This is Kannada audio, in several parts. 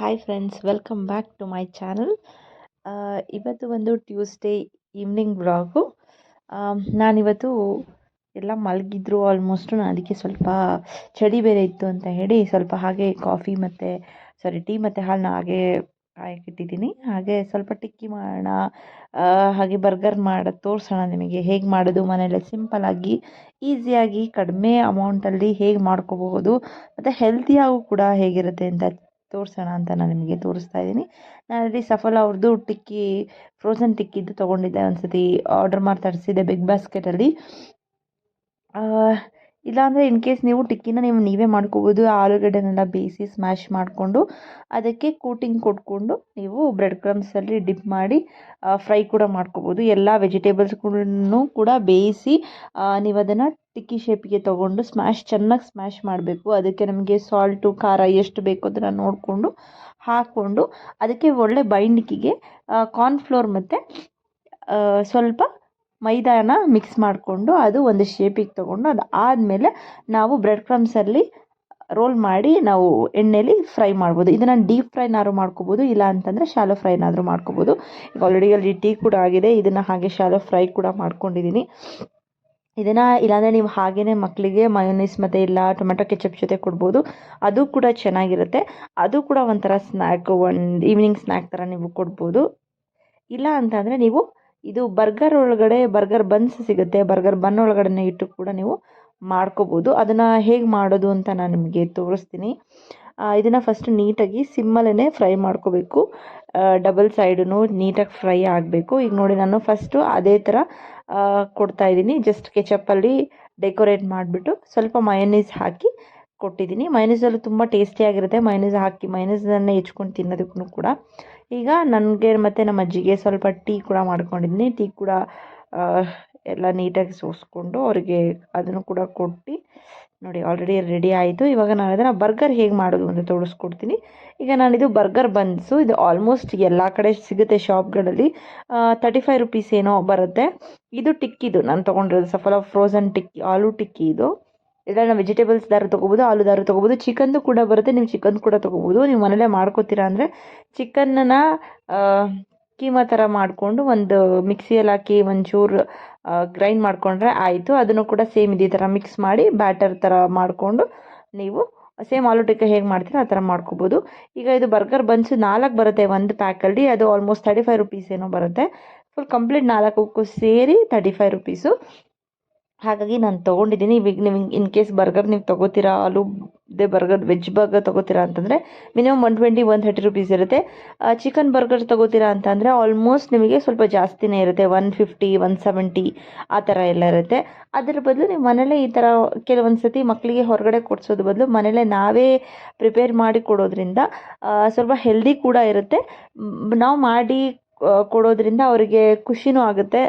Hi friends welcome back to my channel ಇವತ್ತು ಒಂದು ಟ್ಯೂಸ್ಡೇ ಈವ್ನಿಂಗ್ ಬ್ಲಾಗು ನಾನಿವತ್ತು ಎಲ್ಲ ಮಲಗಿದ್ರು ಆಲ್ಮೋಸ್ಟು ನಾನು ಅದಕ್ಕೆ ಸ್ವಲ್ಪ ಚಳಿ ಬೇರೆ ಇತ್ತು ಅಂತ ಹೇಳಿ ಸ್ವಲ್ಪ ಹಾಗೆ ಕಾಫಿ ಮತ್ತು ಸಾರಿ ಟೀ ಮತ್ತು ಹಾಲನ್ನ ಹಾಗೆ ಹಾಕಿಟ್ಟಿದ್ದೀನಿ ಹಾಗೆ ಸ್ವಲ್ಪ ಟಿಕ್ಕಿ ಮಾಡೋಣ ಹಾಗೆ ಬರ್ಗರ್ ಮಾಡೋದು ತೋರಿಸೋಣ ನಿಮಗೆ ಹೇಗೆ ಮಾಡೋದು ಮನೆಯಲ್ಲೇ ಸಿಂಪಲಾಗಿ ಈಸಿಯಾಗಿ ಕಡಿಮೆ ಅಮೌಂಟಲ್ಲಿ ಹೇಗೆ ಮಾಡ್ಕೋಬಹುದು, ಮತ್ತು ಹೆಲ್ತಿಯಾಗೂ ಕೂಡ ಹೇಗಿರುತ್ತೆ ಅಂತ ತೋರಿಸೋಣ ಅಂತ ನಾನು ನಿಮಗೆ ತೋರಿಸ್ತಾ ಇದ್ದೀನಿ. ನಾನಲ್ಲಿ ಸಫಲ ಅವ್ರದ್ದು ಟಿಕ್ಕಿ ಫ್ರೋಝನ್ ಟಿಕ್ಕಿದ್ದು ತೊಗೊಂಡಿದ್ದೆ ಒಂದ್ಸತಿ ಆರ್ಡರ್ ಮಾಡಿ ತರಿಸಿದ್ದೆ ಬಿಗ್ ಬಾಸ್ಕೆಟಲ್ಲಿ ಇಲ್ಲಾಂದರೆ ಇನ್ ಕೇಸ್ ನೀವು ಟಿಕ್ಕಿನ ನೀವು ನೀವೇ ಮಾಡ್ಕೋಬೋದು, ಆಲೂಗಡ್ಡೆನೆಲ್ಲ ಬೇಯಿಸಿ ಸ್ಮ್ಯಾಶ್ ಮಾಡಿಕೊಂಡು, ಅದಕ್ಕೆ ಕೋಟಿಂಗ್ ಕೊಟ್ಕೊಂಡು ನೀವು ಬ್ರೆಡ್ ಕ್ರಮ್ಸಲ್ಲಿ ಡಿಪ್ ಮಾಡಿ ಫ್ರೈ ಕೂಡ ಮಾಡ್ಕೋಬೋದು. ಎಲ್ಲ ವೆಜಿಟೇಬಲ್ಸ್ಗಳನ್ನು ಕೂಡ ಬೇಯಿಸಿ ನೀವು ಅದನ್ನು ಟಿಕ್ಕಿ ಶೇಪಿಗೆ ತೊಗೊಂಡು ಸ್ಮ್ಯಾಶ್, ಚೆನ್ನಾಗಿ ಸ್ಮ್ಯಾಶ್ ಮಾಡಬೇಕು. ಅದಕ್ಕೆ ನಮಗೆ ಸಾಲ್ಟು, ಖಾರ ಎಷ್ಟು ಬೇಕು ಅದನ್ನು ನೋಡಿಕೊಂಡು ಹಾಕ್ಕೊಂಡು ಅದಕ್ಕೆ ಒಳ್ಳೆ ಬೈಂಡಿಕಿಗೆ ಕಾರ್ನ್ಫ್ಲೋರ್ ಮತ್ತು ಸ್ವಲ್ಪ ಮೈದಾನ ಮಿಕ್ಸ್ ಮಾಡಿಕೊಂಡು ಅದು ಒಂದು ಶೇಪಿಗೆ ತೊಗೊಂಡು ಅದು ಆದಮೇಲೆ ನಾವು ಬ್ರೆಡ್ ಕ್ರಮ್ಸಲ್ಲಿ ರೋಲ್ ಮಾಡಿ ನಾವು ಎಣ್ಣೆಲಿ ಫ್ರೈ ಮಾಡ್ಬೋದು. ಇದನ್ನು ಡೀಪ್ ಫ್ರೈನಾದ್ರು ಮಾಡ್ಕೋಬೋದು, ಇಲ್ಲ ಅಂತಂದರೆ ಶಾಲೋ ಫ್ರೈನಾದರೂ ಮಾಡ್ಕೋಬೋದು. ಈಗ ಆಲ್ರೆಡಿ ಅಲ್ಲಿ ಟೀ ಕೂಡ ಆಗಿದೆ, ಇದನ್ನು ಹಾಗೆ ಶಾಲೋ ಫ್ರೈ ಕೂಡ ಮಾಡ್ಕೊಂಡಿದ್ದೀನಿ ಇದನ್ನು ಇಲ್ಲಾಂದರೆ ನೀವು ಹಾಗೇ ಮಕ್ಕಳಿಗೆ ಮಯೋನೀಸ್ ಮತ್ತು ಇಲ್ಲ ಟೊಮೆಟೊ ಕೆಚಪ್ ಜೊತೆ ಕೊಡ್ಬೋದು. ಅದು ಕೂಡ ಚೆನ್ನಾಗಿರುತ್ತೆ. ಅದು ಕೂಡ ಒಂಥರ ಸ್ನ್ಯಾಕ್ ಒಂದು ಈವ್ನಿಂಗ್ ಸ್ನ್ಯಾಕ್ ಥರ ನೀವು ಕೊಡ್ಬೋದು. ಇಲ್ಲ ಅಂತಂದರೆ ನೀವು ಇದು ಬರ್ಗರ್ ಒಳಗಡೆ ಬರ್ಗರ್ ಬನ್ಸ್ ಸಿಗುತ್ತೆ. ಬರ್ಗರ್ ಬನ್ ಒಳಗಡೆ ಇಟ್ಟು ಕೂಡ ನೀವು ಮಾಡ್ಕೋಬೋದು. ಅದನ್ನು ಹೇಗೆ ಮಾಡೋದು ಅಂತ ನಾನು ನಿಮಗೆ ತೋರಿಸ್ತೀನಿ. ಇದನ್ನು ಫಸ್ಟ್ ನೀಟಾಗಿ ಸಿಮ್ಮಲ್ಲೇ ಫ್ರೈ ಮಾಡ್ಕೋಬೇಕು. ಡಬಲ್ ಸೈಡೂ ನೀಟಾಗಿ ಫ್ರೈ ಆಗಬೇಕು. ಈಗ ನೋಡಿ ನಾನು ಫಸ್ಟು ಅದೇ ಥರ ಕೊಡ್ತಾ ಇದ್ದೀನಿ. ಜಸ್ಟ್ ಕೆಚಪ್ಪಲ್ಲಿ ಡೆಕೋರೇಟ್ ಮಾಡಿಬಿಟ್ಟು ಸ್ವಲ್ಪ ಮಯನೀಸ್ ಹಾಕಿ ಕೊಟ್ಟಿದ್ದೀನಿ. ಮೈನೀಸಲ್ಲಿ ತುಂಬ ಟೇಸ್ಟಿಯಾಗಿರುತ್ತೆ ಮೈನೀಸ್ ಹಾಕಿ ಮೈನೀಸನ್ನೇ ಹೆಚ್ಕೊಂಡು ತಿನ್ನೋದಕ್ಕೂ ಕೂಡ. ಈಗ ನನಗೆ ಮತ್ತು ನಮ್ಮ ಅಜ್ಜಿಗೆ ಸ್ವಲ್ಪ ಟೀ ಕೂಡ ಮಾಡ್ಕೊಂಡಿದ್ದೀನಿ. ಟೀ ಕೂಡ ಎಲ್ಲ ನೀಟಾಗಿ ಸೋಸ್ಕೊಂಡು ಅವರಿಗೆ ಅದನ್ನು ಕೂಡ ಕೊಟ್ಟು ನೋಡಿ ಆಲ್ರೆಡಿ ರೆಡಿ ಆಯಿತು. ಇವಾಗ ನಾನು ಅದನ್ನು ಬರ್ಗರ್ ಹೇಗೆ ಮಾಡೋದು ಅಂತ ತೋರಿಸ್ಕೊಡ್ತೀನಿ. ಈಗ ನಾನಿದು ಬರ್ಗರ್ ಬನ್ಸು ಇದು ಆಲ್ಮೋಸ್ಟ್ ಎಲ್ಲ ಕಡೆ ಸಿಗುತ್ತೆ ಶಾಪ್ಗಳಲ್ಲಿ ತರ್ಟಿ ಫೈವ್ ರುಪೀಸ್ ಏನೋ ಬರುತ್ತೆ. ಇದು ಟಿಕ್ಕಿದು ನಾನು ತೊಗೊಂಡಿರೋದು ಸಫಲ ಫ್ರೋಝನ್ ಟಿಕ್ಕಿ, ಆಲೂ ಟಿಕ್ಕಿ ಇದು. ಇದರಲ್ಲಿ ವೆಜಿಟೇಬಲ್ಸ್ ದಾರು ತೊಗೋಬೋದು, ಆಲೂ ದಾರು ತೊಗೋಬೋದು. ಚಿಕನ್ದು ಕೂಡ ಬರುತ್ತೆ. ನೀವು ಚಿಕನ್ ಕೂಡ ತೊಗೋಬೋದು. ನೀವು ಮನೇಲೇ ಮಾಡ್ಕೋತೀರಾ ಅಂದರೆ ಚಿಕನ್ನ ಕೀಮಾ ಥರ ಮಾಡಿಕೊಂಡು ಒಂದು ಮಿಕ್ಸಿಯಲ್ಲಿ ಹಾಕಿ ಒಂಚೂರು ಗ್ರೈಂಡ್ ಮಾಡಿಕೊಂಡ್ರೆ ಆಯಿತು. ಅದನ್ನು ಕೂಡ ಸೇಮ್ ಇದೇ ಥರ ಮಿಕ್ಸ್ ಮಾಡಿ ಬ್ಯಾಟರ್ ಥರ ಮಾಡಿಕೊಂಡು ನೀವು ಸೇಮ್ ಆಲೂ ಹೇಗೆ ಮಾಡ್ತೀರೋ ಆ ಥರ ಮಾಡ್ಕೋಬೋದು. ಈಗ ಇದು ಬರ್ಗರ್ ಬನ್ಸು ನಾಲ್ಕು ಬರುತ್ತೆ ಒಂದು ಪ್ಯಾಕಲ್ಲಿ ಅದು ಆಲ್ಮೋಸ್ಟ್ ತರ್ಟಿ ಫೈವ್ ರುಪೀಸ್ ಏನೋ ಬರುತ್ತೆ. ಫುಲ್ ಕಂಪ್ಲೀಟ್ ನಾಲ್ಕಕ್ಕೂ ಸೇರಿ ತರ್ಟಿ ಫೈವ್ ರುಪೀಸು ಹಾಗಾಗಿ ನಾನು ತೊಗೊಂಡಿದ್ದೀನಿ. ಇವಾಗ ನಿಮ್ಗೆ ಇನ್ ಕೇಸ್ ಬರ್ಗರ್ ನೀವು ತೊಗೋತೀರಾ, ಆಲೂದೇ ಬರ್ಗರ್ ವೆಜ್ ಬರ್ಗರ್ ತೊಗೋತೀರಾ ಅಂತಂದರೆ minimum one twenty one thirty rupees ಇರುತ್ತೆ. ಚಿಕನ್ ಬರ್ಗರ್ ತೊಗೋತೀರಾ ಅಂತಂದರೆ ಆಲ್ಮೋಸ್ಟ್ ನಿಮಗೆ ಸ್ವಲ್ಪ ಜಾಸ್ತಿನೇ ಇರುತ್ತೆ. ಒನ್ ಫಿಫ್ಟಿ ಒನ್ ಸೆವೆಂಟಿ ಆ ಥರ ಎಲ್ಲ ಇರುತ್ತೆ. ಅದರ ಬದಲು ನೀವು ಮನೇಲೇ ಈ ಥರ ಕೆಲವೊಂದು ಸತಿ ಮಕ್ಕಳಿಗೆ ಹೊರಗಡೆ ಕೊಡಿಸೋದು ಬದಲು ಮನೇಲೇ ನಾವೇ ಪ್ರಿಪೇರ್ ಮಾಡಿ ಕೊಡೋದ್ರಿಂದ ಸ್ವಲ್ಪ ಹೆಲ್ದಿ ಕೂಡ ಇರುತ್ತೆ. ನಾವು ಮಾಡಿ ಕೊಡೋದ್ರಿಂದ ಅವರಿಗೆ ಖುಷಿನೂ ಆಗುತ್ತೆ.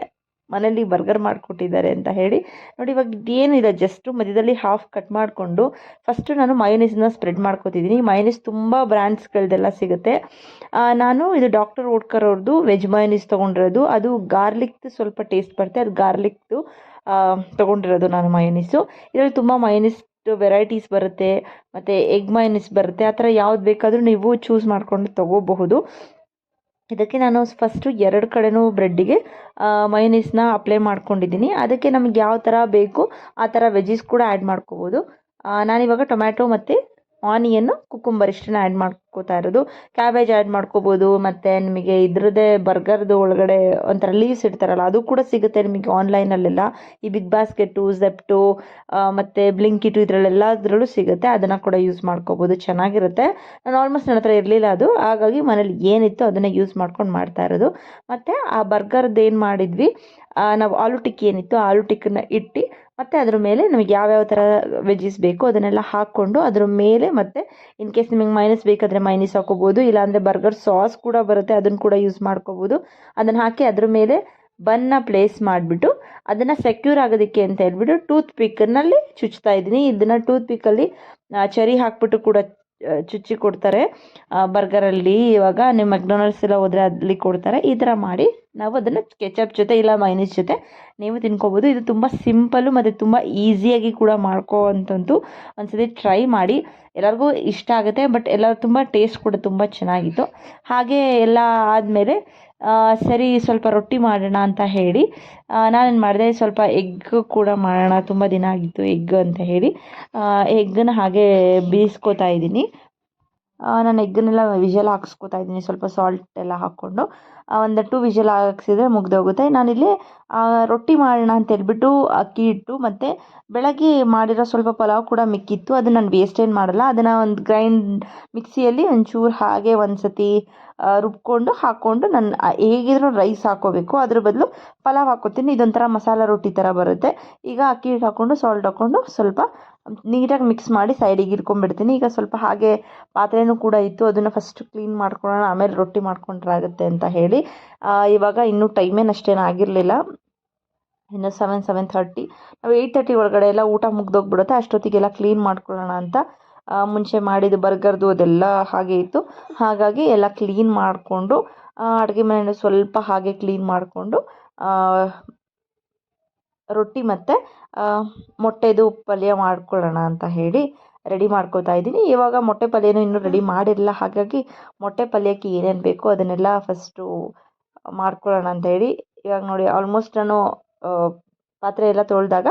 ಮನೇಲಿ ಬರ್ಗರ್ ಮಾಡಿಕೊಟ್ಟಿದ್ದಾರೆ ಅಂತ ಹೇಳಿ. ನೋಡಿ ಇವಾಗ ಏನಿಲ್ಲ ಜಸ್ಟು ಮಧ್ಯದಲ್ಲಿ ಹಾಫ್ ಕಟ್ ಮಾಡಿಕೊಂಡು ಫಸ್ಟು ನಾನು ಮಯೋನೀಸ್ನ ಸ್ಪ್ರೆಡ್ ಮಾಡ್ಕೋತಿದ್ದೀನಿ. ಮಯೋನೀಸ್ ತುಂಬ ಬ್ರ್ಯಾಂಡ್ಸ್ಗಳದೆಲ್ಲ ಸಿಗುತ್ತೆ. ನಾನು ಇದು ಡಾಕ್ಟರ್ ಓಡ್ಕರ್ ಅವ್ರದ್ದು ವೆಜ್ ಮಯೋನೀಸ್ ತೊಗೊಂಡಿರೋದು. ಅದು ಗಾರ್ಲಿಕ್ದು ಸ್ವಲ್ಪ ಟೇಸ್ಟ್ ಬರುತ್ತೆ. ಅದು ಗಾರ್ಲಿಕ್ದು ತೊಗೊಂಡಿರೋದು ನಾನು ಮಯೋನೀಸು ಇದರಲ್ಲಿ ತುಂಬ ಮಯೋನೀಸ್ ವೆರೈಟೀಸ್ ಬರುತ್ತೆ. ಮತ್ತು ಎಗ್ ಮಯೋನೀಸ್ ಬರುತ್ತೆ. ಆ ಥರ ಯಾವ್ದು ಬೇಕಾದರೂ ನೀವು ಚೂಸ್ ಮಾಡಿಕೊಂಡು ತೊಗೋಬಹುದು. ಇದಕ್ಕೆ ನಾನು ಫಸ್ಟು ಎರಡು ಕಡೆನೂ ಬ್ರೆಡ್ಡಿಗೆ ಮಯೋನೀಸ್ನ ಅಪ್ಲೈ ಮಾಡ್ಕೊಂಡಿದ್ದೀನಿ. ಅದಕ್ಕೆ ನಮಗೆ ಯಾವ ಥರ ಬೇಕು, ಆ ಥರ ವೆಜ್ಜಿಸ್ ಕೂಡ ಆ್ಯಡ್ ಮಾಡ್ಕೋಬೋದು. ನಾನಿವಾಗ ಟೊಮ್ಯಾಟೊ ಮತ್ತು ಆನಿಯನ್ನು ಕುಕ್ಕುಂಬರ್ ಇಷ್ಟನ್ನು ಆ್ಯಡ್ ಮಾಡ್ಕೋತಾ ಇರೋದು. ಕ್ಯಾಬೇಜ್ ಆ್ಯಡ್ ಮಾಡ್ಕೋಬೋದು, ಮತ್ತು ನಿಮಗೆ ಇದ್ರದ್ದೇ ಬರ್ಗರ್ದು ಒಳಗಡೆ ಒಂಥರ ಲೀವ್ಸ್ ಇಡ್ತಾರಲ್ಲ, ಅದು ಕೂಡ ಸಿಗುತ್ತೆ ನಿಮಗೆ ಆನ್ಲೈನಲ್ಲೆಲ್ಲ ಈ ಬಿಗ್ ಬಾಸ್ಕೆಟು ಝೆಪ್ಟು ಮತ್ತು ಬ್ಲಿಂಕಿಟು ಇದರಲ್ಲೆಲ್ಲದರಲ್ಲೂ ಸಿಗುತ್ತೆ. ಅದನ್ನು ಕೂಡ ಯೂಸ್ ಮಾಡ್ಕೋಬೋದು. ಚೆನ್ನಾಗಿರುತ್ತೆ. ನಾನು ಆಲ್ಮೋಸ್ಟ್ ನನ್ನ ಹತ್ರ ಇರಲಿಲ್ಲ ಅದು. ಹಾಗಾಗಿ ಮನೇಲಿ ಏನಿತ್ತು ಅದನ್ನು ಯೂಸ್ ಮಾಡ್ಕೊಂಡು ಮಾಡ್ತಾ ಇರೋದು. ಮತ್ತು ಆ ಬರ್ಗರ್ದು ಏನು ಮಾಡಿದ್ವಿ? ನಾವು ಆಲೂ ಟಿಕ್ಕಿ ಏನಿತ್ತು ಆಲೂ ಟಿಕ್ಕನ್ನ ಇಟ್ಟು, ಮತ್ತು ಅದ್ರ ಮೇಲೆ ನಮಗೆ ಯಾವ್ಯಾವ ಥರ ವೆಜ್ಜೀಸ್ ಬೇಕು ಅದನ್ನೆಲ್ಲ ಹಾಕ್ಕೊಂಡು, ಅದ್ರ ಮೇಲೆ ಮತ್ತೆ ಇನ್ ಕೇಸ್ ನಿಮಗೆ ಮೈನಸ್ ಬೇಕಾದರೆ ಮೈನಸ್ ಹಾಕೋಬೋದು ಇಲ್ಲಾಂದರೆ ಬರ್ಗರ್ ಸಾಸ್ ಕೂಡ ಬರುತ್ತೆ, ಅದನ್ನು ಕೂಡ ಯೂಸ್ ಮಾಡ್ಕೋಬೋದು ಅದನ್ನು ಹಾಕಿ ಅದ್ರ ಮೇಲೆ ಬನ್ನ ಪ್ಲೇಸ್ ಮಾಡಿಬಿಟ್ಟು, ಅದನ್ನು ಸೆಕ್ಯೂರ್ ಆಗೋದಕ್ಕೆ ಅಂತ ಹೇಳ್ಬಿಟ್ಟು ಟೂತ್ ಪಿಕ್ನಲ್ಲಿ ಚುಚ್ತಾ ಇದ್ದೀನಿ. ಇದನ್ನು ಟೂತ್ ಪಿಕ್ಕಲ್ಲಿ ಚರಿ ಹಾಕ್ಬಿಟ್ಟು ಕೂಡ ಚುಚ್ಚಿ ಕೊಡ್ತಾರೆ. ಬರ್ಗರಲ್ಲಿ ಇವಾಗ ನೀವು ಮೆಕ್ಡೊನಾಲ್ಡ್ಸ್ ಎಲ್ಲ ಹೋದರೆ ಅಲ್ಲಿ ಕೊಡ್ತಾರೆ. ಈ ಥರ ಮಾಡಿ ನಾವು ಅದನ್ನು ಕೆಚಪ್ ಜೊತೆ ಇಲ್ಲ ಮೈನೀಸ್ ಜೊತೆ ನೀವು ತಿನ್ಕೋಬೋದು. ಇದು ತುಂಬ ಸಿಂಪಲ್ಲು ಮತ್ತು ತುಂಬ ಈಸಿಯಾಗಿ ಕೂಡ ಮಾಡ್ಕೋವಂಥದ್ದು ಒಂದ್ಸತಿ ಟ್ರೈ ಮಾಡಿ. ಎಲ್ಲರಿಗೂ ಇಷ್ಟ ಆಗುತ್ತೆ ಬಟ್ ಎಲ್ಲ ತುಂಬ ಟೇಸ್ಟ್ ಕೂಡ ತುಂಬ ಚೆನ್ನಾಗಿತ್ತು. ಹಾಗೆ ಎಲ್ಲ ಆದಮೇಲೆ ಸರಿ, ಸ್ವಲ್ಪ ರೊಟ್ಟಿ ಮಾಡೋಣ ಅಂತ ಹೇಳಿ ನಾನೇನು ಮಾಡಿದೆ, ಸ್ವಲ್ಪ ಎಗ್ ಕೂಡ ಮಾಡೋಣ, ತುಂಬ ದಿನ ಆಗಿತ್ತು ಎಗ್ ಅಂತ ಹೇಳಿ ಎಗ್ಗನ್ನ ಹಾಗೆ ಬೇಯಿಸ್ಕೊತಾ ಇದ್ದೀನಿ. ನಾನು ಎಗ್ಗನ್ನೆಲ್ಲ ವಿಷಲ್ ಹಾಕ್ಸ್ಕೊತಾ ಇದ್ದೀನಿ. ಸ್ವಲ್ಪ ಸಾಲ್ಟ್ ಎಲ್ಲ ಹಾಕ್ಕೊಂಡು. ಒಂದು ಟು ವಿಷಲ್ ಹಾಕ್ಸಿದ್ರೆ ಮುಗ್ದೋಗುತ್ತೆ. ನಾನಿಲ್ಲಿ ರೊಟ್ಟಿ ಮಾಡೋಣ ಅಂತ ಹೇಳ್ಬಿಟ್ಟು ಅಕ್ಕಿ ಹಿಟ್ಟು ಮತ್ತು ಬೆಳಗ್ಗೆ ಮಾಡಿರೋ ಸ್ವಲ್ಪ ಪಲಾವ್ ಕೂಡ ಮಿಕ್ಕಿತ್ತು. ಅದನ್ನು ನಾನು ವೇಸ್ಟ್ ಏನು ಮಾಡಲ್ಲ. ಅದನ್ನು ಒಂದು ಗ್ರೈಂಡ್ ಮಿಕ್ಸಿಯಲ್ಲಿ ಒಂಚೂರು ಹಾಗೆ ಒಂದು ಸತಿ ರುಬ್ಕೊಂಡು ಹಾಕ್ಕೊಂಡು ನಾನು ಹೇಗಿದ್ರೂ ರೈಸ್ ಹಾಕೋಬೇಕು. ಅದ್ರ ಬದಲು ಪಲಾವ್ ಹಾಕೋತೀನಿ. ಇದೊಂಥರ ಮಸಾಲ ರೊಟ್ಟಿ ಥರ ಬರುತ್ತೆ. ಈಗ ಅಕ್ಕಿ ಹಿಟ್ಟು ಹಾಕ್ಕೊಂಡು ಸಾಲ್ಟ್ ಹಾಕ್ಕೊಂಡು ಸ್ವಲ್ಪ ನೀಟಾಗಿ ಮಿಕ್ಸ್ ಮಾಡಿ ಸೈಡಿಗೆ ಇಟ್ಕೊಂಡ್ಬಿಡ್ತೀನಿ. ಈಗ ಸ್ವಲ್ಪ ಹಾಗೆ ಪಾತ್ರೆನೂ ಕೂಡ ಇತ್ತು. ಅದನ್ನು ಫಸ್ಟ್ ಕ್ಲೀನ್ ಮಾಡ್ಕೊಳ್ಳೋಣ. ಆಮೇಲೆ ರೊಟ್ಟಿ ಮಾಡ್ಕೊಂಡ್ರಾಗುತ್ತೆ ಅಂತ ಹೇಳಿ. ಇವಾಗ ಇನ್ನೂ ಟೈಮೇನು ಅಷ್ಟೇನು ಆಗಿರಲಿಲ್ಲ. ಇನ್ನು ಸೆವೆನ್ ಸೆವೆನ್ ಥರ್ಟಿ ನಾವು ಏಯ್ಟ್ ತರ್ಟಿ ಒಳಗಡೆ ಎಲ್ಲ ಊಟ ಮುಗ್ದೋಗ್ಬಿಡುತ್ತೆ. ಅಷ್ಟೊತ್ತಿಗೆಲ್ಲ ಕ್ಲೀನ್ ಮಾಡ್ಕೊಳ್ಳೋಣ ಅಂತ. ಮುಂಚೆ ಮಾಡಿದ ಬರ್ಗರ್ದು ಅದೆಲ್ಲ ಹಾಗೆ ಇತ್ತು. ಹಾಗಾಗಿ ಎಲ್ಲ ಕ್ಲೀನ್ ಮಾಡಿಕೊಂಡು ಅಡುಗೆ ಮನೆಯನ್ನು ಸ್ವಲ್ಪ ಹಾಗೆ ಕ್ಲೀನ್ ಮಾಡಿಕೊಂಡು ರೊಟ್ಟಿ ಮತ್ತು ಮೊಟ್ಟೆದು ಪಲ್ಯ ಮಾಡ್ಕೊಳ್ಳೋಣ ಅಂತ ಹೇಳಿ ರೆಡಿ ಮಾಡ್ಕೋತಾ ಇದ್ದೀನಿ. ಇವಾಗ ಮೊಟ್ಟೆ ಪಲ್ಯನೂ ಇನ್ನೂ ರೆಡಿ ಮಾಡಿರಲಿಲ್ಲ ಹಾಗಾಗಿ ಮೊಟ್ಟೆ ಪಲ್ಯಕ್ಕೆ ಏನೇನು ಬೇಕೋ ಅದನ್ನೆಲ್ಲ ಫಸ್ಟು ಮಾಡ್ಕೊಳ್ಳೋಣ ಅಂತ ಹೇಳಿ. ಇವಾಗ ನೋಡಿ ಆಲ್ಮೋಸ್ಟ್ ನಾನು ಪಾತ್ರೆ ಎಲ್ಲ ತೊಳೆದಾಗ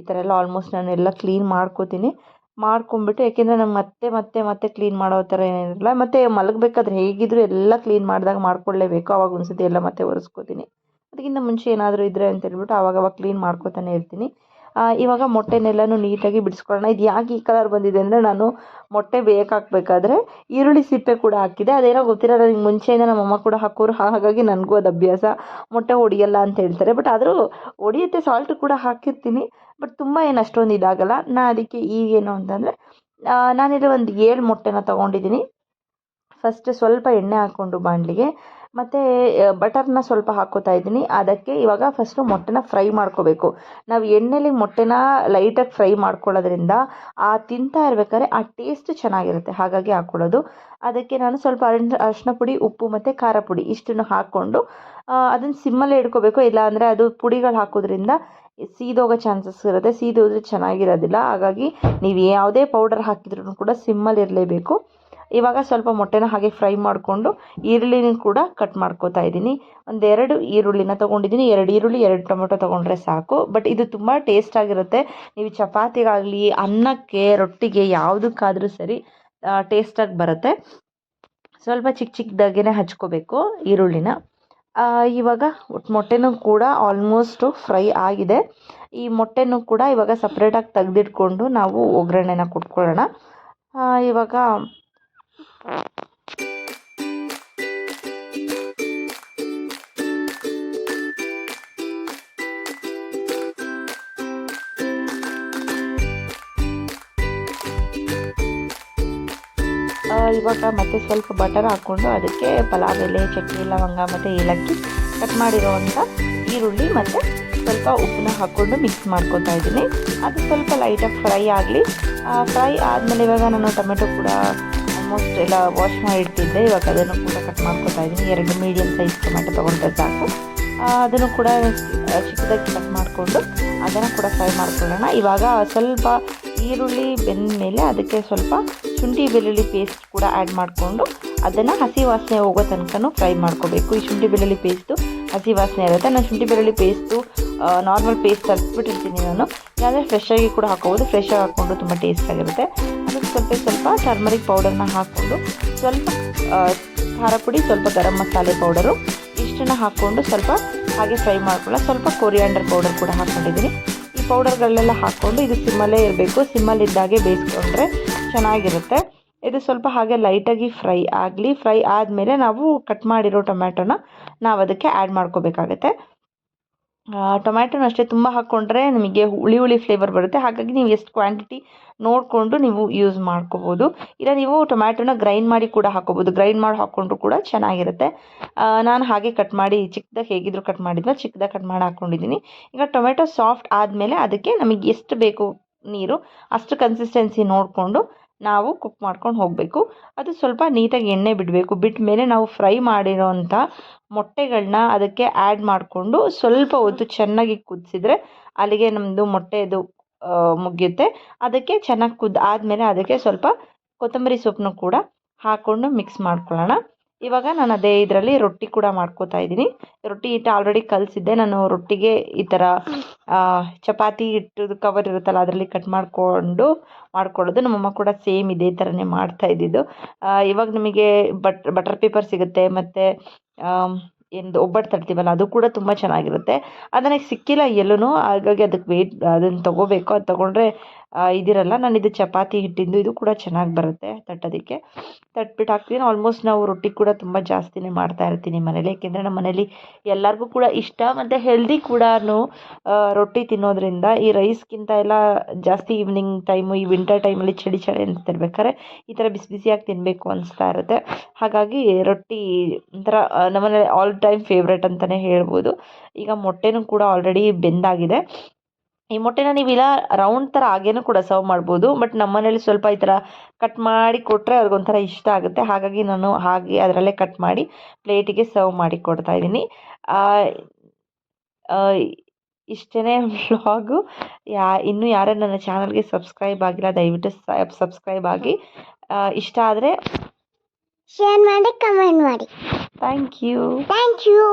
ಈ ಥರ ಎಲ್ಲ ಆಲ್ಮೋಸ್ಟ್ ನಾನು ಎಲ್ಲ ಕ್ಲೀನ್ ಮಾಡ್ಕೋತೀನಿ. ಮಾಡ್ಕೊಂಬಿಟ್ಟು ಯಾಕೆಂದರೆ ನಂಗೆ ಮತ್ತೆ ಮತ್ತೆ ಮತ್ತೆ ಕ್ಲೀನ್ ಮಾಡೋ ಥರ ಏನಿರಲ್ಲ. ಮತ್ತು ಮಲಗಬೇಕಾದ್ರೆ ಹೇಗಿದ್ದರೂ ಎಲ್ಲ ಕ್ಲೀನ್ ಮಾಡಿದಾಗ ಮಾಡ್ಕೊಳ್ಳೇಬೇಕು. ಅವಾಗ ಒಂದು ಸತಿ ಎಲ್ಲ ಮತ್ತೆ ಒರೆಸ್ಕೋತೀನಿ. ಅದಕ್ಕಿಂತ ಮುಂಚೆ ಏನಾದರೂ ಇದ್ದರೆ ಅಂತ ಹೇಳ್ಬಿಟ್ಟು ಆವಾಗವಾಗ ಕ್ಲೀನ್ ಮಾಡ್ಕೋತಾನೆ ಇರ್ತೀನಿ. ಇವಾಗ ಮೊಟ್ಟೆನೆಲ್ಲನೂ ನೀಟಾಗಿ ಬಿಡಿಸ್ಕೊಳ್ಳೋಣ. ಇದು ಯಾಕೆ ಈ ಕಲರ್ ಬಂದಿದೆ ಅಂದರೆ ನಾನು ಮೊಟ್ಟೆ ಬೇಕಾಕ್ಬೇಕಾದ್ರೆ ಈರುಳ್ಳಿ ಸಿಪ್ಪೆ ಕೂಡ ಹಾಕಿದೆ. ಅದೇನೋ ಗೊತ್ತಿರೋ ನನಗೆ ಮುಂಚೆಯಿಂದ ನಮ್ಮ ಅಮ್ಮ ಕೂಡ ಹಾಕೋರು. ಹಾಗಾಗಿ ನನಗೂ ಅದು ಅಭ್ಯಾಸ. ಮೊಟ್ಟೆ ಹೊಡಿಯಲ್ಲ ಅಂತ ಹೇಳ್ತಾರೆ. ಬಟ್ ಆದರೂ ಹೊಡಿಯುತ್ತೆ ಸಾಲ್ಟ್ ಕೂಡ ಹಾಕಿರ್ತೀನಿ. ಬಟ್ ತುಂಬ ಏನು ಅಷ್ಟೊಂದು ಇದಾಗಲ್ಲ. ನಾ ಅದಕ್ಕೆ ಈಗೇನು ಅಂತಂದರೆ ನಾನಿಲ್ಲಿ ಒಂದು ಏಳು ಮೊಟ್ಟೆನ ತೊಗೊಂಡಿದ್ದೀನಿ. ಫಸ್ಟ್ ಸ್ವಲ್ಪ ಎಣ್ಣೆ ಹಾಕ್ಕೊಂಡು ಬಾಣಲಿಗೆ. ಮತ್ತು ಬಟರ್ನ ಸ್ವಲ್ಪ ಹಾಕ್ಕೋತಾ ಇದ್ದೀನಿ. ಅದಕ್ಕೆ ಇವಾಗ ಫಸ್ಟು ಮೊಟ್ಟೆನ ಫ್ರೈ ಮಾಡ್ಕೋಬೇಕು. ನಾವು ಎಣ್ಣೆಲಿ ಮೊಟ್ಟೆನ ಲೈಟಾಗಿ ಫ್ರೈ ಮಾಡ್ಕೊಳ್ಳೋದ್ರಿಂದ ಆ ತಿಂತಾ ಇರ್ಬೇಕಾದ್ರೆ ಆ ಟೇಸ್ಟ್ ಚೆನ್ನಾಗಿರುತ್ತೆ. ಹಾಗಾಗಿ ಹಾಕ್ಕೊಳ್ಳೋದು ಅದಕ್ಕೆ ನಾನು ಸ್ವಲ್ಪ ಅರಿಶಿನ ಪುಡಿ, ಉಪ್ಪು ಮತ್ತು ಖಾರ ಪುಡಿ ಇಷ್ಟನ್ನು ಹಾಕ್ಕೊಂಡು ಅದನ್ನು ಸಿಮ್ಮಲ್ಲೇ ಇಟ್ಕೋಬೇಕು. ಇಲ್ಲಾಂದರೆ ಅದು ಪುಡಿಗಳು ಹಾಕೋದ್ರಿಂದ ಸೀದೋಗೋ ಚಾನ್ಸಸ್ ಇರುತ್ತೆ. ಸೀದೋದ್ರೆ ಚೆನ್ನಾಗಿರೋದಿಲ್ಲ. ಹಾಗಾಗಿ ನೀವು ಯಾವುದೇ ಪೌಡರ್ ಹಾಕಿದ್ರೂ ಕೂಡ ಸಿಮ್ಮಲ್ಲಿ ಇರಲೇಬೇಕು. ಇವಾಗ ಸ್ವಲ್ಪ ಮೊಟ್ಟೆನ ಹಾಗೆ ಫ್ರೈ ಮಾಡಿಕೊಂಡು ಈರುಳ್ಳಿನ ಕೂಡ ಕಟ್ ಮಾಡ್ಕೋತಾ ಇದ್ದೀನಿ. ಒಂದೆರಡು ಈರುಳ್ಳಿನ ತೊಗೊಂಡಿದ್ದೀನಿ. ಎರಡು ಈರುಳ್ಳಿ, ಎರಡು ಟೊಮೊಟೊ ತೊಗೊಂಡ್ರೆ ಸಾಕು. ಬಟ್ ಇದು ತುಂಬ ಟೇಸ್ಟಾಗಿರುತ್ತೆ ನೀವು ಚಪಾತಿಗಾಗಲಿ, ಅನ್ನಕ್ಕೆ, ರೊಟ್ಟಿಗೆ ಯಾವುದಕ್ಕಾದರೂ ಸರಿ ಟೇಸ್ಟಾಗಿ ಬರುತ್ತೆ. ಸ್ವಲ್ಪ ಚಿಕ್ಕ ಚಿಕ್ಕದಾಗೇ ಹಚ್ಕೋಬೇಕು ಈರುಳ್ಳಿನ. ಇವಾಗ ಮೊಟ್ಟೆನೂ ಕೂಡ ಆಲ್ಮೋಸ್ಟು ಫ್ರೈ ಆಗಿದೆ. ಈ ಮೊಟ್ಟೆನೂ ಕೂಡ ಇವಾಗ ಸಪ್ರೇಟಾಗಿ ತೆಗೆದಿಟ್ಕೊಂಡು ನಾವು ಒಗ್ಗರಣೆನ ಕೊಟ್ಕೊಳ್ಳೋಣ. ಇವಾಗ ಇವಾಗ ಮತ್ತೆ ಸ್ವಲ್ಪ ಬಟರ್ ಹಾಕ್ಕೊಂಡು ಅದಕ್ಕೆ ಪಲಾವ್ ಎಲೆ, ಚಟ್ನಿ, ಲವಂಗ ಮತ್ತು ಏಲಕ್ಕಿ ಕಟ್ ಮಾಡಿರೋವಂಥ ಈರುಳ್ಳಿ ಮತ್ತು ಸ್ವಲ್ಪ ಉಪ್ಪನ್ನ ಹಾಕ್ಕೊಂಡು ಮಿಕ್ಸ್ ಮಾಡ್ಕೊತಾ ಇದ್ದೀನಿ. ಅದು ಸ್ವಲ್ಪ ಲೈಟಾಗಿ ಫ್ರೈ ಆಗಲಿ. ಫ್ರೈ ಆದಮೇಲೆ ಇವಾಗ ನಾನು ಟೊಮೆಟೊ ಕೂಡ ಆಲ್ಮೋಸ್ಟ್ ಎಲ್ಲ ವಾಶ್ ಮಾಡಿಟ್ಟಿದ್ದೆ. ಇವಾಗ ಅದನ್ನು ಕೂಡ ಕಟ್ ಮಾಡ್ಕೊತಾ ಇದ್ದೀನಿ ಎರಡು ಮೀಡಿಯಮ್ ಸೈಜ್ ಟೊಮೆಟೊ ತೊಗೊಂಡ್ರೆ ಸಾಕು. ಅದನ್ನು ಕೂಡ ಚಿಕ್ಕದಾಗಿ ಕಟ್ ಮಾಡಿಕೊಂಡು ಅದನ್ನು ಕೂಡ ಫ್ರೈ ಮಾಡ್ಕೊಳ್ಳೋಣ. ಇವಾಗ ಸ್ವಲ್ಪ ಈರುಳ್ಳಿ ಬೆಂದ ಮೇಲೆ ಅದಕ್ಕೆ ಸ್ವಲ್ಪ ಶುಂಠಿ ಬೆಳ್ಳುಳ್ಳಿ ಪೇಸ್ಟ್ ಕೂಡ ಆ್ಯಡ್ ಮಾಡಿಕೊಂಡು ಅದನ್ನು ಹಸಿ ವಾಸನೆ ಹೋಗೋ ತನಕ ಫ್ರೈ ಮಾಡ್ಕೋಬೇಕು. ಈ ಶುಂಠಿ ಬೆಳ್ಳುಳ್ಳಿ ಪೇಸ್ಟು ಹಸಿ ವಾಸನೆ ಇರುತ್ತೆ. ನಾನು ಶುಂಠಿ ಬೆಳ್ಳುಳ್ಳಿ ಪೇಸ್ಟು ನಾರ್ಮಲ್ ಪೇಸ್ಟ್ ತರಿಸ್ಬಿಟ್ಟಿರ್ತೀನಿ ನಾನು ಇಲ್ಲಾಂದರೆ ಫ್ರೆಶ್ಶಾಗಿ ಕೂಡ ಹಾಕೋಬೋದು ಫ್ರೆಶ್ಶಾಗಿ ಹಾಕ್ಕೊಂಡು ತುಂಬ ಟೇಸ್ಟಾಗಿರುತ್ತೆ ಅದಕ್ಕೆ ಸ್ವಲ್ಪ ಸ್ವಲ್ಪ ಟರ್ಮರಿಕ್ ಪೌಡರ್ನ ಹಾಕ್ಕೊಂಡು ಸ್ವಲ್ಪ ಖಾರ ಪುಡಿ, ಸ್ವಲ್ಪ ಗರಂ ಮಸಾಲೆ ಪೌಡರು ಇಷ್ಟನ್ನು ಹಾಕ್ಕೊಂಡು ಸ್ವಲ್ಪ ಹಾಗೆ ಫ್ರೈ ಮಾಡ್ಕೊಳ್ಳೋ ಸ್ವಲ್ಪ ಕೊರಿಯಾಂಡರ್ ಪೌಡರ್ ಕೂಡ ಹಾಕ್ಕೊಂಡಿದ್ದೀನಿ. ಈ ಪೌಡರ್ಗಳನ್ನೆಲ್ಲ ಹಾಕ್ಕೊಂಡು ಇದು ಸಿಮ್ಮಲ್ಲೇ ಇರಬೇಕು. ಸಿಮ್ಮಲ್ಲಿದ್ದಾಗೆ ಬೇಯಿಸ್ಕೊಂಡ್ರೆ ಚೆನ್ನಾಗಿರುತ್ತೆ. ಇದು ಸ್ವಲ್ಪ ಹಾಗೆ ಲೈಟಾಗಿ ಫ್ರೈ ಆಗಲಿ. ಫ್ರೈ ಆದಮೇಲೆ ನಾವು ಕಟ್ ಮಾಡಿರೋ ಟೊಮ್ಯಾಟೊನ ನಾವು ಅದಕ್ಕೆ ಆ್ಯಡ್ ಮಾಡ್ಕೋಬೇಕಾಗತ್ತೆ. ಟೊಮ್ಯಾಟೊನ ಅಷ್ಟೇ ತುಂಬ ಹಾಕ್ಕೊಂಡ್ರೆ ನಿಮಗೆ ಹುಳಿ ಹುಳಿ ಫ್ಲೇವರ್ ಬರುತ್ತೆ. ಹಾಗಾಗಿ ನೀವು ಎಷ್ಟು ಕ್ವಾಂಟಿಟಿ ನೋಡಿಕೊಂಡು ನೀವು ಯೂಸ್ ಮಾಡ್ಕೋಬೋದು. ಇಲ್ಲ, ನೀವು ಟೊಮ್ಯಾಟೊನ ಗ್ರೈಂಡ್ ಮಾಡಿ ಕೂಡ ಹಾಕೋಬೋದು. ಗ್ರೈಂಡ್ ಮಾಡಿ ಹಾಕ್ಕೊಂಡ್ರು ಕೂಡ ಚೆನ್ನಾಗಿರುತ್ತೆ. ನಾನು ಹಾಗೆ ಕಟ್ ಮಾಡಿ, ಚಿಕ್ಕದಾಗಿ ಹೇಗಿದ್ರು ಕಟ್ ಮಾಡಿದ್ನೋ ಚಿಕ್ಕದಾಗಿ ಕಟ್ ಮಾಡಿ ಹಾಕ್ಕೊಂಡಿದ್ದೀನಿ ಈಗ ಟೊಮೆಟೊ ಸಾಫ್ಟ್ ಆದಮೇಲೆ ಅದಕ್ಕೆ ನಮಗೆ ಎಷ್ಟು ಬೇಕು ನೀರು ಅಷ್ಟು ಕನ್ಸಿಸ್ಟೆನ್ಸಿ ನೋಡಿಕೊಂಡು ನಾವು ಕುಕ್ ಮಾಡ್ಕೊಂಡು ಹೋಗಬೇಕು. ಅದು ಸ್ವಲ್ಪ ನೀಟಾಗಿ ಎಣ್ಣೆ ಬಿಡಬೇಕು. ಬಿಟ್ಟ ಮೇಲೆ ನಾವು ಫ್ರೈ ಮಾಡಿರೋಂಥ ಮೊಟ್ಟೆಗಳನ್ನ ಅದಕ್ಕೆ ಆ್ಯಡ್ ಮಾಡಿಕೊಂಡು ಸ್ವಲ್ಪ ಹೊತ್ತು ಚೆನ್ನಾಗಿ ಕುದಿಸಿದ್ರೆ ಅಲ್ಲಿಗೆ ನಮ್ಮದು ಮೊಟ್ಟೆದು ಮುಗಿಯುತ್ತೆ. ಅದಕ್ಕೆ ಚೆನ್ನಾಗಿ ಕುದ್ದು ಆದಮೇಲೆ ಅದಕ್ಕೆ ಸ್ವಲ್ಪ ಕೊತ್ತಂಬರಿ ಸೊಪ್ಪನ್ನು ಕೂಡ ಹಾಕ್ಕೊಂಡು ಮಿಕ್ಸ್ ಮಾಡ್ಕೊಳ್ಳೋಣ. ಇವಾಗ ನಾನು ಅದೇ ಇದರಲ್ಲಿ ರೊಟ್ಟಿ ಕೂಡ ಮಾಡ್ಕೋತಾ ಇದ್ದೀನಿ. ರೊಟ್ಟಿ ಹಿಟ್ಟು ಆಲ್ರೆಡಿ ಕಲಸಿದ್ದೆ. ನಾನು ರೊಟ್ಟಿಗೆ ಈ ಥರ ಚಪಾತಿ ಹಿಟ್ಟದು ಕವರ್ ಇರುತ್ತಲ್ಲ, ಅದರಲ್ಲಿ ಕಟ್ ಮಾಡಿಕೊಂಡು ಮಾಡ್ಕೊಳ್ಳೋದು. ನಮ್ಮಮ್ಮ ಕೂಡ ಸೇಮ್ ಇದೇ ಥರನೇ ಮಾಡ್ತಾ ಇದ್ದಿದ್ದು. ಇವಾಗ ನಿಮಗೆ ಬಟ್ ಬಟರ್ ಪೇಪರ್ ಸಿಗುತ್ತೆ. ಮತ್ತು ಎಂದು ಒಬ್ಬಟ್ಟು ತರ್ತೀವಲ್ಲ, ಅದು ಕೂಡ ತುಂಬ ಚೆನ್ನಾಗಿರುತ್ತೆ. ಅದು ನನಗೆ ಸಿಕ್ಕಿಲ್ಲ ಎಲ್ಲೂ ಹಾಗಾಗಿ ಅದಕ್ಕೆ ವೇಟ್ ಅದನ್ನು ತೊಗೋಬೇಕು. ಅದು ತೊಗೊಂಡ್ರೆ ಇದಿರಲ್ಲ. ನಾನು ಇದು ಚಪಾತಿ ಹಿಟ್ಟಿಂದು, ಇದು ಕೂಡ ಚೆನ್ನಾಗಿ ಬರುತ್ತೆ ತಟ್ಟೋದಕ್ಕೆ. ತಟ್ಬಿಟ್ಟು ಹಾಕ್ತೀನಿ. ಆಲ್ಮೋಸ್ಟ್ ನಾವು ರೊಟ್ಟಿ ಕೂಡ ತುಂಬ ಜಾಸ್ತಿನೇ ಮಾಡ್ತಾ ಇರ್ತೀನಿ ಮನೇಲಿ. ಏಕೆಂದರೆ ನಮ್ಮ ಮನೇಲಿ ಎಲ್ಲರಿಗೂ ಕೂಡ ಇಷ್ಟ ಮತ್ತು ಹೆಲ್ದಿ ಕೂಡ ರೊಟ್ಟಿ ತಿನ್ನೋದ್ರಿಂದ ಈ ರೈಸ್ಗಿಂತ ಎಲ್ಲ ಜಾಸ್ತಿ ಈವ್ನಿಂಗ್ ಟೈಮು ಈ ವಿಂಟರ್ ಟೈಮಲ್ಲಿ ಚಳಿ ಚಳಿ ಅಂತ ತಿರ್ಬೇಕಾದ್ರೆ ಈ ಥರ ಬಿಸಿ ಬಿಸಿಯಾಗಿ ತಿನ್ನಬೇಕು ಅನಿಸ್ತಾ ಇರುತ್ತೆ. ಹಾಗಾಗಿ ರೊಟ್ಟಿ ಒಂಥರ ನಮ್ಮನೇಲಿ ಆಲ್ ಟೈಮ್ ಫೇವ್ರೇಟ್ ಅಂತಲೇ ಹೇಳ್ಬೋದು. ಈಗ ಮೊಟ್ಟೆನೂ ಕೂಡ ಆಲ್ರೆಡಿ ಬೆಂದಾಗಿದೆ. ಈ ಮೊಟ್ಟೆನ ನೀವು ಇಲ್ಲ ರೌಂಡ್ ಥರ ಹಾಗೇನೂ ಕೂಡ ಸರ್ವ್ ಮಾಡ್ಬೋದು. ಬಟ್ ನಮ್ಮ ಮನೇಲಿ ಸ್ವಲ್ಪ ಈ ಥರ ಕಟ್ ಮಾಡಿ ಕೊಟ್ಟರೆ ಅವ್ರಿಗೊಂಥರ ಇಷ್ಟ ಆಗುತ್ತೆ. ಹಾಗಾಗಿ ನಾನು ಹಾಗೆ ಅದರಲ್ಲೇ ಕಟ್ ಮಾಡಿ ಪ್ಲೇಟಿಗೆ ಸರ್ವ್ ಮಾಡಿ ಕೊಡ್ತಾ ಇದ್ದೀನಿ. ಇಷ್ಟೇ ವ್ಲಾಗು ಯಾ ಇನ್ನೂ ಯಾರು ನನ್ನ ಚಾನಲ್ಗೆ ಸಬ್ಸ್ಕ್ರೈಬ್ ಆಗಿಲ್ಲ ದಯವಿಟ್ಟು ಸಬ್ಸ್ಕ್ರೈಬ್ ಆಗಿ. ಇಷ್ಟ ಆದರೆ ಶೇರ್ ಮಾಡಿ ಕಮೆಂಟ್ ಮಾಡಿ. Thank you thank you